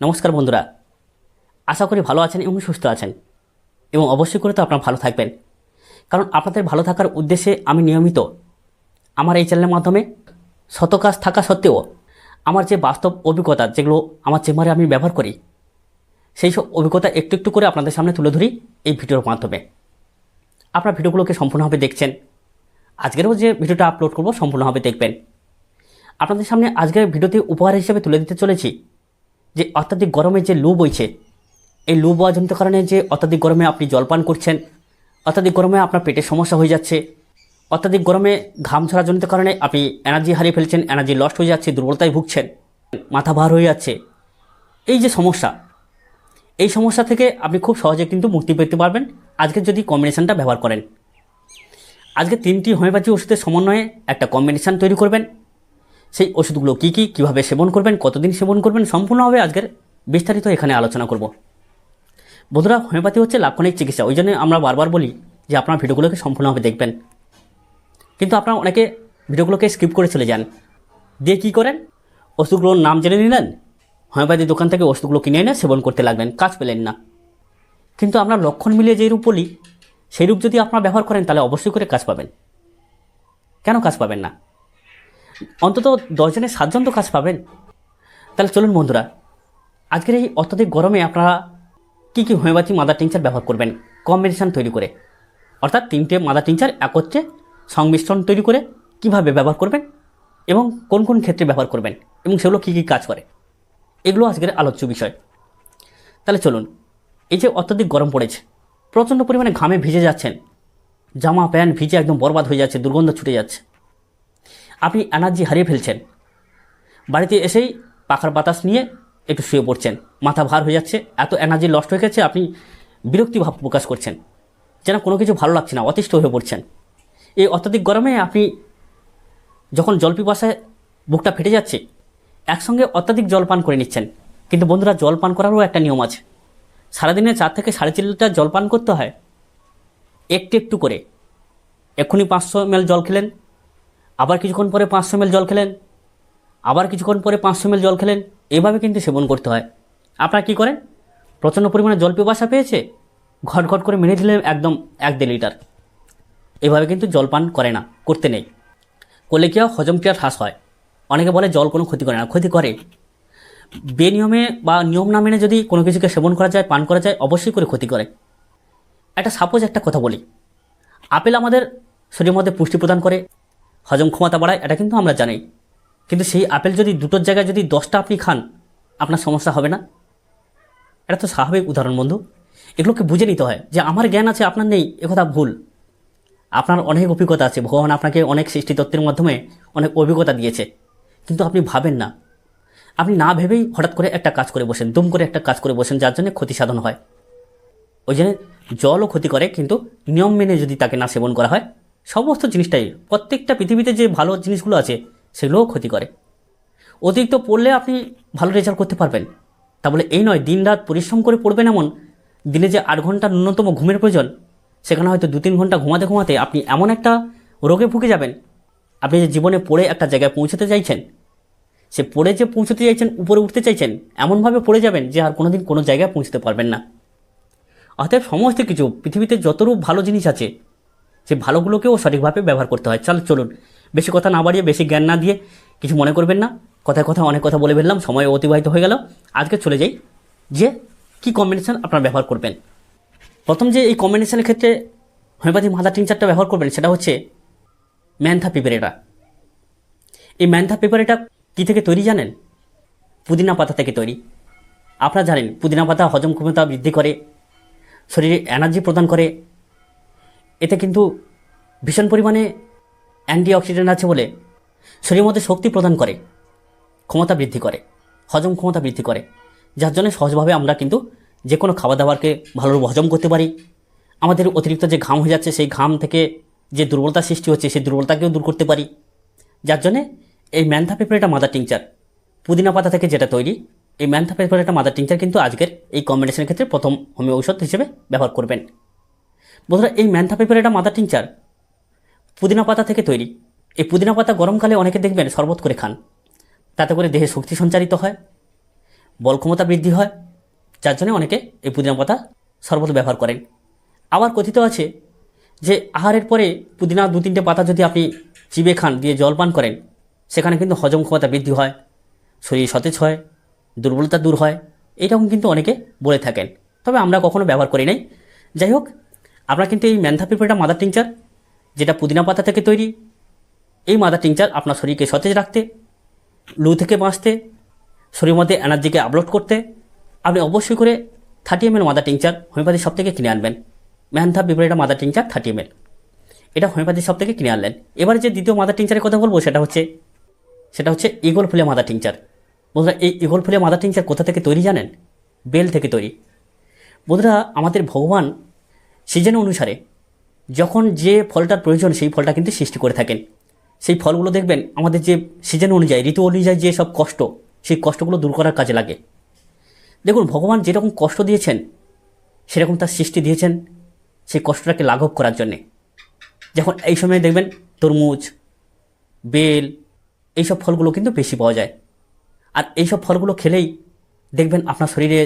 নমস্কার বন্ধুরা। আশা করি ভালো আছেন এবং সুস্থ আছেন। এবং অবশ্যই করে তো আপনারা ভালো থাকবেন। কারণ আপনাদের ভালো থাকার উদ্দেশ্যে আমি নিয়মিত আমার এই চ্যানেলের মাধ্যমে শত কাজ থাকা সত্ত্বেও আমার যে বাস্তব অভিজ্ঞতা, যেগুলো আমার চেম্বারে আমি ব্যবহার করি, সেই সব অভিজ্ঞতা একটু একটু করে আপনাদের সামনে তুলে ধরি এই ভিডিওর মাধ্যমে। আপনার ভিডিওগুলোকে সম্পূর্ণভাবে দেখছেন। আজকেরও যে ভিডিওটা আপলোড করব সম্পূর্ণভাবে দেখবেন। আপনাদের সামনে আজকের ভিডিওতে উপহার হিসেবে তুলে দিতে চলেছি যে অত্যাধিক গরমে যে লু বইছে এই লু বওয়াজনিত কারণে যে অত্যাধিক গরমে আপনি জলপান করছেন, অত্যাধিক গরমে আপনার পেটের সমস্যা হয়ে যাচ্ছে, অত্যাধিক গরমে ঘাম ঝরাজনিত কারণে আপনি এনার্জি হারিয়ে ফেলছেন এনার্জি লস্ট হয়ে যাচ্ছে, দুর্বলতায় ভুগছেন, মাথা ভার হয়ে যাচ্ছে। এই যে সমস্যা, এই সমস্যা থেকে আপনি খুব সহজে কিন্তু মুক্তি পেতে পারবেন। আজকে যদি কম্বিনেশানটা ব্যবহার করেন, আজকে তিনটি হোমিওপ্যাথি ওষুধের সমন্বয়ে একটা কম্বিনেশান তৈরি করবেন। সেই ওষুধগুলো কী কী, কীভাবে সেবন করবেন, কতদিন সেবন করবেন, সম্পূর্ণভাবে আজকের বিস্তারিত এখানে আলোচনা করব। বন্ধুরা, হোমিওপ্যাথি হচ্ছে লাক্ষণিক চিকিৎসা, ওই জন্য আমরা বারবার বলি যে আপনার ভিডিওগুলোকে সম্পূর্ণভাবে দেখবেন। কিন্তু আপনারা অনেকে ভিডিওগুলোকে স্কিপ করে চলে যান। দিয়ে কী করেন? ওষুধগুলোর নাম জেনে নিলেন হোমিওপ্যাথি দোকান থেকে ওষুধগুলো কিনে এনে সেবন করতে লাগলেন কাজ পেলেন না। কিন্তু আমরা লক্ষণ মিলিয়ে যেই রূপ বলি, সেই রূপ যদি আপনারা ব্যবহার করেন, তাহলে অবশ্যই করে কাজ পাবেন। কেন কাজ পাবেন না? অন্তত দশজনের সাতজন তো কাজ পাবেন। তাহলে চলুন বন্ধুরা, আজকের এই অত্যাধিক গরমে আপনারা কী কী হোমিওপ্যাথি মাদার টিংচার ব্যবহার করবেন, কম্বিনেশন তৈরি করে। অর্থাৎ তিনটে মাদার টিংচার একত্রে সংমিশ্রণ তৈরি করে কীভাবে ব্যবহার করবেন এবং কোন কোন ক্ষেত্রে ব্যবহার করবেন এবং সেগুলো কী কী কাজ করে, এগুলো আজকের আলোচ্য বিষয়। তাহলে চলুন, এই যে অত্যাধিক গরম পড়েছে, প্রচণ্ড পরিমাণে ঘামে ভিজে যাচ্ছেন, জামা প্যান্ট ভিজে একদম বরবাদ হয়ে যাচ্ছে, দুর্গন্ধ ছুটে যাচ্ছে। আপনি এনার্জি হারিয়ে ফেলছেন। বাড়িতে এসেই পাখার বাতাস নিয়ে একটু শুয়ে পড়ছেন। মাথা ভার হয়ে যাচ্ছে, এত এনার্জি লস্ট হয়ে গেছে, আপনি বিরক্তি ভাব প্রকাশ করছেন। যেন কোনো কিছু ভালো লাগছে না, অতিষ্ঠ হয়ে পড়ছেন। এই অত্যাধিক গরমে আপনি যখন জল পিপাসায় বুকটা ফেটে যাচ্ছে, একসঙ্গে অত্যাধিক জল পান করে নিচ্ছেন। কিন্তু বন্ধুরা, জল পান করারও একটা নিয়ম আছে। সারাদিনে চার থেকে সাড়ে চার লিটার জল পান করতে হয়। একটু একটু করে। এক্ষুনি পাঁচশো এমএল জল খেলেন আবার কিছুক্ষণ পরে পাঁচশো এমএল জল খেলেন। আবার কিছুক্ষণ পরে পাঁচশো এমএল জল খেলেন। এভাবে কিন্তু সেবন করতে হয়। আপনারা কী করেন? প্রচণ্ড পরিমাণে জল পিপাসা পেয়েছে? ঘট ঘট করে মেনে দিলেন একদম এক দেড় লিটার। এভাবে কিন্তু জল পান করে না, করতে নেই। করলে কি হয় হজম ক্রিয়া হ্রাস হয়। অনেকে বলে জল কোনো ক্ষতি করে না, ক্ষতি করে। বেনিয়মে বা নিয়ম না মেনে যদি কোনো কিছুকে সেবন করা যায়, পান করা যায়, অবশ্যই করে ক্ষতি করে। একটা সাপোজ একটা কথা বলি। আপেল আমাদের শরীরের মধ্যে পুষ্টি প্রদান করে। হজম ক্ষমতা বাড়ায়, এটা কিন্তু আমরা জানি। কিন্তু সেই আপেল যদি দুটোর জায়গায় যদি দশটা আপনি খান, আপনার সমস্যা হবে না? এটা তো স্বাভাবিক উদাহরণ, বন্ধু। এগুলোকে বুঝে নিতে হয় যে আমার জ্ঞান আছে, আপনার নেই একথা ভুল। আপনার অনেক অভিজ্ঞতা আছে, ভগবান আপনাকে অনেক সৃষ্টিতত্ত্বের মাধ্যমে অনেক অভিজ্ঞতা দিয়েছে। কিন্তু আপনি ভাবেন না। আপনি না ভেবেই হঠাৎ করে একটা কাজ করে বসেন, দুম করে একটা কাজ করে বসেন, যার জন্য ক্ষতি সাধন হয়। ওই জন্য জলও ক্ষতি করে, কিন্তু নিয়ম মেনে যদি তাকে না সেবন করা হয় সমস্ত জিনিসটাই প্রত্যেকটা পৃথিবীতে যে ভালো জিনিসগুলো আছে, সেগুলোও ক্ষতি করে। অতিরিক্ত পড়লে আপনি ভালো রেজাল্ট করতে পারবেন। তা বলে এই নয় দিন রাত পরিশ্রম করে পড়বেন এমন, দিনে যে আট ঘণ্টা ন্যূনতম ঘুমের প্রয়োজন, সেখানে হয়তো দু তিন ঘণ্টা ঘুমাতে ঘুমাতে আপনি এমন একটা রোগে ভুগে যাবেন। আপনি যে জীবনে পড়ে একটা জায়গায় পৌঁছতে চাইছেন, সে পড়ে যে পৌঁছতে চাইছেন, উপরে উঠতে চাইছেন, এমনভাবে পড়ে যাবেন যে আর কোনোদিন কোনো জায়গায় পৌঁছতে পারবেন না। অতএব সমস্ত কিছু, পৃথিবীতে যতরূপ ভালো জিনিস আছে সে ভালোগুলোকেও সঠিকভাবে ব্যবহার করতে হয়। চল, চলুন। বেশি কথা না বাড়িয়ে, বেশি জ্ঞান না দিয়ে কিছু মনে করবেন না। কথায় কথা অনেক কথা বলে ফেললাম, সময় অতিবাহিত হয়ে গেল। আজকে চলে যাই যে কি কম্বিনেশান আপনারা ব্যবহার করবেন। প্রথম যে এই কম্বিনেশানের ক্ষেত্রে হোমিওপ্যাথি মাদার টিংচারটা ব্যবহার করবেন, সেটা হচ্ছে ম্যান্থা পিপারেটা। এই ম্যান্থা পেপারেটা কী থেকে তৈরি জানেন? পুদিনা পাতা থেকে তৈরি। আপনারা জানেন, পুদিনা পাতা হজম ক্ষমতা বৃদ্ধি করে, শরীরে এনার্জি প্রদান করে এতে কিন্তু ভীষণ পরিমাণে অ্যান্টিঅক্সিডেন্ট আছে বলে শরীরের মধ্যে শক্তি প্রদান করে, ক্ষমতা বৃদ্ধি করে, হজম ক্ষমতা বৃদ্ধি করে। যার জন্য সহজভাবে আমরা কিন্তু যে কোনো খাবার দাবারকে ভালোভাবে হজম করতে পারি। আমাদের অতিরিক্ত যে ঘাম হয়ে যাচ্ছে, সেই ঘাম থেকে যে দুর্বলতা সৃষ্টি হচ্ছে, সেই দুর্বলতাকেও দূর করতে পারি। যার জন্যে এই ম্যান্থা পেপারেটা মাদার টিংচার পুদিনা পাতা থেকে যেটা তৈরি, এই ম্যান্থা পেপারেটা মাদার টিংচার কিন্তু আজকের এই কম্বিনেশনের ক্ষেত্রে প্রথম হোমিও ঔষধ হিসেবে ব্যবহার করবেন। বন্ধুরা, এই ম্যান্থা পেপারেটা মাদার টিংচার পুদিনা পাতা থেকে তৈরি। এই পুদিনা পাতা গরমকালে অনেকে দেখবেন শরবত করে খান। তাতে করে দেহে শক্তি সঞ্চারিত হয়, বল ক্ষমতা বৃদ্ধি হয়। যার জন্য অনেকে এই পুদিনা পাতা শরবত ব্যবহার করেন। আবার কথিত আছে যে, আহারের পরে পুদিনা দু তিনটে পাতা যদি আপনি চিবে খান, দিয়ে জল পান করেন, সেখানে কিন্তু হজম ক্ষমতা বৃদ্ধি হয়, শরীর সতেজ হয়, দুর্বলতা দূর হয়। এরকম কিন্তু অনেকে বলে থাকেন। তবে আমরা কখনো ব্যবহার করি নাই। যাই হোক আমরা কিন্তু এই ম্যান্থা পিঁপড়েটা মাদার টিংচার যেটা পুদিনা পাতা থেকে তৈরি, এই মাদার টিংচার আপনার শরীরকে সতেজ রাখতে, লু থেকে বাঁচতে শরীর মধ্যে এনার্জিকে আপলোড করতে, আপনি অবশ্যই করে thirty M L mother tincture homeopathy shop থেকে কিনে আনবেন। ম্যানথা পিঁপড়েটা mother tincture thirty M L এটা হোমিওপ্যাথি শপ থেকে কিনে আনলেন। এবারে যে দ্বিতীয় মাদার টিংচারের কথা বলব, সেটা হচ্ছে সেটা হচ্ছে ইগল ফুলে মাদার টিংচার বন্ধুরা, এই ইগল ফুলে মাদার টিংচার কোথা থেকে তৈরি জানেন? বেল থেকে তৈরি। বন্ধুরা, আমাদের ভগবান সিজন অনুসারে যখন যে ফলটার প্রয়োজন, সেই ফলটা কিন্তু সৃষ্টি করে থাকেন। সেই ফলগুলো দেখবেন, আমাদের যে সিজন অনুযায়ী, ঋতু অনুযায়ী যে সব কষ্ট, সেই কষ্টগুলো দূর করার কাজে লাগে। দেখুন, ভগবান যেরকম কষ্ট দিয়েছেন, সেরকম তার সৃষ্টি দিয়েছেন সেই কষ্টটাকে লাঘব করার জন্যে। যখন এই সময় দেখবেন, তরমুজ, বেল, এইসব ফলগুলো কিন্তু বেশি পাওয়া যায়। আর এইসব ফলগুলো খেলেই দেখবেন, আপনার শরীরে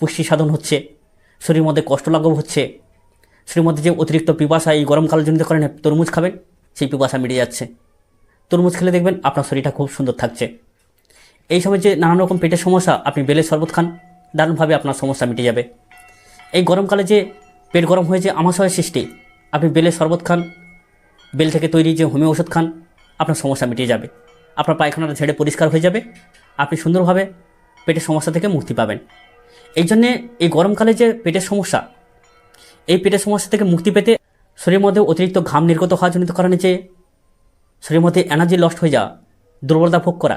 পুষ্টি সাধন হচ্ছে, শরীরের মধ্যে কষ্ট লাঘব হচ্ছে শরীরের মধ্যে যে অতিরিক্ত পিপাসা এই গরমকাল জনিত কারণে তরমুজ খাবেন, সেই পিপাসা মিটে যাচ্ছে। তরমুজ খেলে দেখবেন আপনার শরীরটা খুব সুন্দর থাকছে। এই সময় যে নানান রকম পেটের সমস্যা, আপনি বেলের শরবত খান, দারুণভাবে আপনার সমস্যা মিটে যাবে। এই গরমকালে যে পেট গরম হয়ে যে আমাশয়ের সৃষ্টি, আপনি বেলের শরবত খান, বেল থেকে তৈরি যে হোমিও ওষুধ খান, আপনার সমস্যা মিটে যাবে। আপনার পায়খানাটা ঝেড়ে পরিষ্কার হয়ে যাবে। আপনি সুন্দরভাবে পেটের সমস্যা থেকে মুক্তি পাবেন। এই জন্যে এই গরমকালে যে পেটের সমস্যা এই পেটের সমস্যা থেকে মুক্তি পেতে শরীরের মধ্যে অতিরিক্ত ঘাম নির্গত হওয়া জনিত কারণে যে শরীরের মধ্যে এনার্জি লস্ট হয়ে যাওয়া, দুর্বলতা ভোগ করা।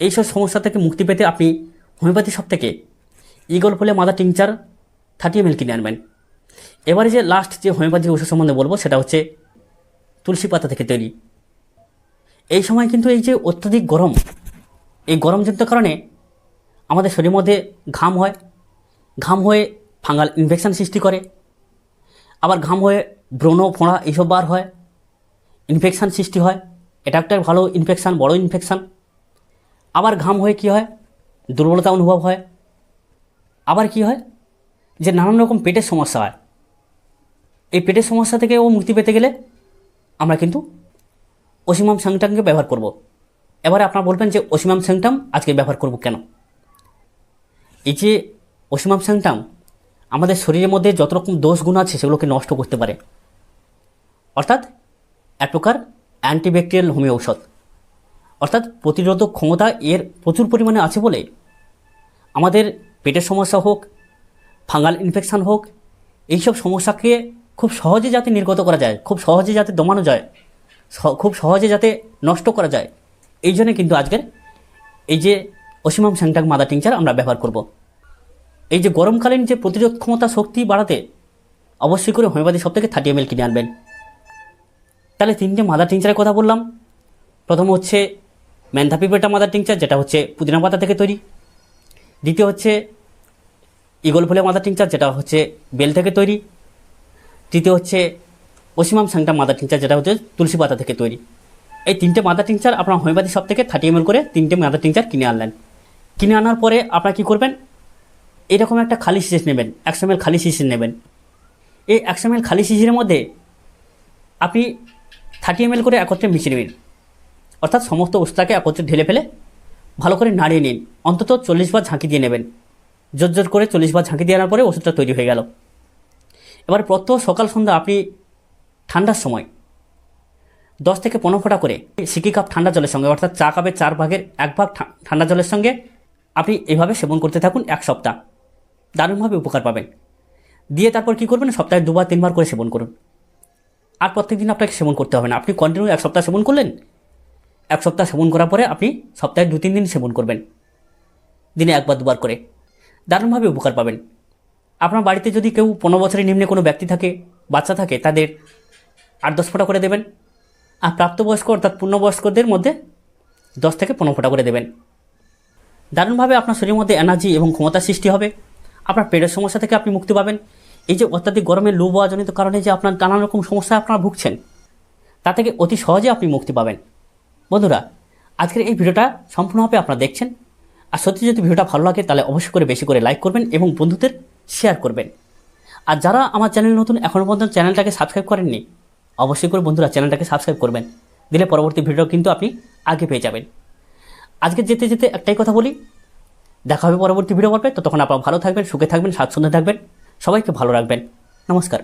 এইসব সমস্যা থেকে মুক্তি পেতে আপনি হোমিওপ্যাথি সব থেকে ইগল ফলে mother tincture thirty M L কিনে আনবেন। এবারে যে লাস্ট যে হোমিওপ্যাথি ওষুধ সম্বন্ধে বলব, সেটা হচ্ছে তুলসী পাতা থেকে তৈরি। এই সময় কিন্তু এই যে অত্যধিক গরম, এই গরমজনিত কারণে আমাদের শরীরের মধ্যে ঘাম হয়। ঘাম হয়ে ফাঙ্গাল ইনফেকশান সৃষ্টি করে। আবার ঘাম হয়ে ব্রণ, ফোঁড়া এইসব বার হয়। ইনফেকশান সৃষ্টি হয়। এটা একটা ভালো ইনফেকশান বড় ইনফেকশান আবার ঘাম হয়ে কি হয়? দুর্বলতা অনুভব হয়। আবার কি হয়? যে নানান রকম পেটের সমস্যা হয়। এই পেটের সমস্যা থেকে ও মুক্তি পেতে গেলে আমরা কিন্তু অসীমাম স্যাংটামকে ব্যবহার করব। এবারে আপনারা বলবেন যে অসীমাম স্যাংটাম আজকে ব্যবহার করব কেন? এই যে অসীমাম স্যাংটাম আমাদের শরীরের মধ্যে যত রকম দোষ গুণ আছে, সেগুলোকে নষ্ট করতে পারে। অর্থাৎ এক প্রকার অ্যান্টিব্যাকটেরিয়াল হোমিও ঔষধ অর্থাৎ প্রতিরোধক ক্ষমতা এর প্রচুর পরিমাণে আছে বলে আমাদের পেটের সমস্যা হোক, ফাঙ্গাল ইনফেকশান হোক, এইসব সমস্যাকে খুব সহজে যাতে নির্গত করা যায়, খুব সহজে যাতে দমানো যায় খুব সহজে যাতে নষ্ট করা যায়, এই জন্য কিন্তু আজকের এই যে অসীমাম স্যাংটাক মাদা টিংচার আমরা ব্যবহার করব। এই যে গরমকালীন যে প্রতিরোধ ক্ষমতা শক্তি বাড়াতে অবশ্যই করে হোমিওপ্যাথি সব থেকে থার্টি এম কিনে আনবেন। তাহলে তিনটে মাদার টিংচারের কথা বললাম। প্রথম হচ্ছে ম্যান্থা পিপেটা মাদার টিংচার যেটা হচ্ছে পুদিনা পাতা থেকে তৈরি। দ্বিতীয় হচ্ছে ইগল ফুলে মাদার টিংচার যেটা হচ্ছে বেল থেকে তৈরি। তৃতীয় হচ্ছে অসীমাম সাংটা মাদার টিংচার যেটা হচ্ছে তুলসী পাতা থেকে তৈরি। এই তিনটে মাদার টিংচার আপনার হোমিওপ্যাথি সব থেকে থার্টি এম করে তিনটে মাদার টিংচার কিনে আনলেন। কিনে আনার পরে আপনারা কী করবেন? এরকম একটা খালি শিশির নেবেন একশো এম খালি শিশির নেবেন। এই একশো এম খালি শিশিরের মধ্যে আপনি থার্টি এম করে একত্রে মিশিয়ে নেবেন। অর্থাৎ সমস্ত ওষুধটাকে একত্রে ঢেলে ফেলে ভালো করে নাড়িয়ে নিন। অন্তত চল্লিশ বার ঝাঁকি দিয়ে নেবেন। জোর জোর করে চল্লিশ বার ঝাঁকি দিয়ে আনার পরে ওষুধটা তৈরি হয়ে গেল। এবার প্রত্যহ সকাল সন্ধ্যা আপনি ঠান্ডার সময় দশ থেকে পনেরো ফোঁটা করে সিকি কাপ ঠান্ডা জলের সঙ্গে, অর্থাৎ চা কাপের চার ভাগের এক ভাগ ঠান্ডা জলের সঙ্গে আপনি এভাবে সেবন করতে থাকুন এক সপ্তাহ। দারুণভাবে উপকার পাবেন। দিয়ে তারপর কী করবেন? সপ্তাহে দুবার, তিনবার করে সেবন করুন। আর প্রত্যেক দিন আপনাকে সেবন করতে হবে না। আপনি কন্টিনিউ এক সপ্তাহ সেবন করলেন? এক সপ্তাহ সেবন করার পরে আপনি সপ্তাহে দু, তিন দিন সেবন করবেন। দিনে একবার, দুবার করে। দারুণভাবে উপকার পাবেন। আপনার বাড়িতে যদি কেউ পনেরো বছরের নিম্নে কোনো ব্যক্তি থাকে, বাচ্চা থাকে, তাদের আট, দশ ফোঁটা করে দেবেন। আর প্রাপ্তবয়স্ক অর্থাৎ পূর্ণবয়স্কদের মধ্যে দশ থেকে পনেরো ফোঁটা করে দেবেন। দারুণভাবে আপনার শরীরের মধ্যে এনার্জি এবং ক্ষমতা সৃষ্টি হবে। আপনার পেটের সমস্যা থেকে আপনি মুক্তি পাবেন। এই যে অত্যাধিক গরমে লু জনিত কারণে যে আপনার নানান রকম সমস্যা আপনারা ভুগছেন, তা থেকে অতি সহজে আপনি মুক্তি পাবেন। বন্ধুরা, আজকের এই ভিডিওটা সম্পূর্ণভাবে আপনারা দেখছেন। আর সত্যি যদি ভিডিওটা ভালো লাগে, তাহলে অবশ্যই করে বেশি করে লাইক করবেন এবং বন্ধুদের শেয়ার করবেন। আর যারা আমার চ্যানেল নতুন এখনও পর্যন্ত চ্যানেলটাকে সাবস্ক্রাইব করেননি, অবশ্যই করে বন্ধুরা চ্যানেলটাকে সাবস্ক্রাইব করবেন। দিলে পরবর্তী ভিডিও কিন্তু আপনি আগে পেয়ে যাবেন। আজকে যেতে যেতে একটাই কথা বলি দেখা হবে পরবর্তী ভিডিও পর্বে তখন আপনারা ভালো থাকবেন, সুখে থাকবেন, স্বাচ্ছন্দ্যে থাকবেন। সবাইকে ভালো রাখবেন। নমস্কার।